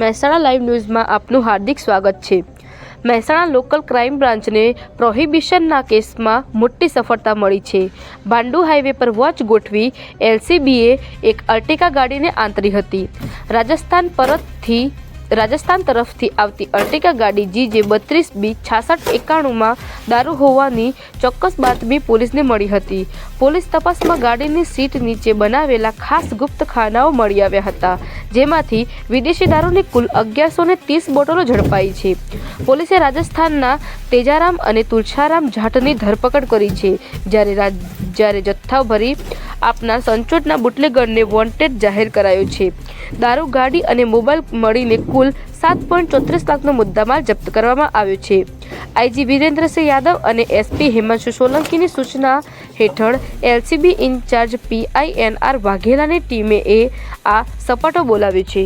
Mehsana live ન્યૂઝમાં આપનું હાર્દિક સ્વાગત છે. મહેસાણા લોકલ ક્રાઇમ બ્રાન્ચને પ્રોહિબિશનના કેસમાં મોટી સફળતા મળી છે. ભાંડુ હાઈવે પર વોચ ગોઠવી એલસીબીએ એક અર્ટિકા ગાડીને આંતરી હતી. રાજસ્થાન પરતથી રાજસ્થાન તરફથી આવતી અર્ટિકા ગાડી જીજે બત્રીસ બી છાસઠ એકાણુંમાં દારૂ હોવાની ચોક્કસ બાતમી પોલીસને મળી હતી. પોલીસ તપાસમાં ગાડીની સીટ નીચે બનાવેલા ખાસ ગુપ્ત ખાનાઓ મળી આવ્યા હતા, જેમાંથી વિદેશી દારૂની કુલ અગિયારસો ને ત્રીસ બોટલો ઝડપાઈ છે. પોલીસે રાજસ્થાનના તેજારામ અને તુલસારામ જાટની ધરપકડ કરી છે. જ્યારે જ્યારે જથ્થા આપના સંચોટના બુટલેગરને વોન્ટેડ જાહેર કરાયો છે. દારૂ, ગાડી અને મોબાઈલ મળીને કુલ સાત પોઈન્ટ ચોત્રીસ લાખનો મુદ્દામાલ જપ્ત કરવામાં આવ્યો છે. આઈજી વિરેન્દ્રસિંહ યાદવ અને એસપી હિમાંશુ સોલંકીની સૂચના હેઠળ એલસીબી ઇન્ચાર્જ પીઆઈએનઆર વાઘેલાની ટીમે એ આ સપાટો બોલાવ્યો છે.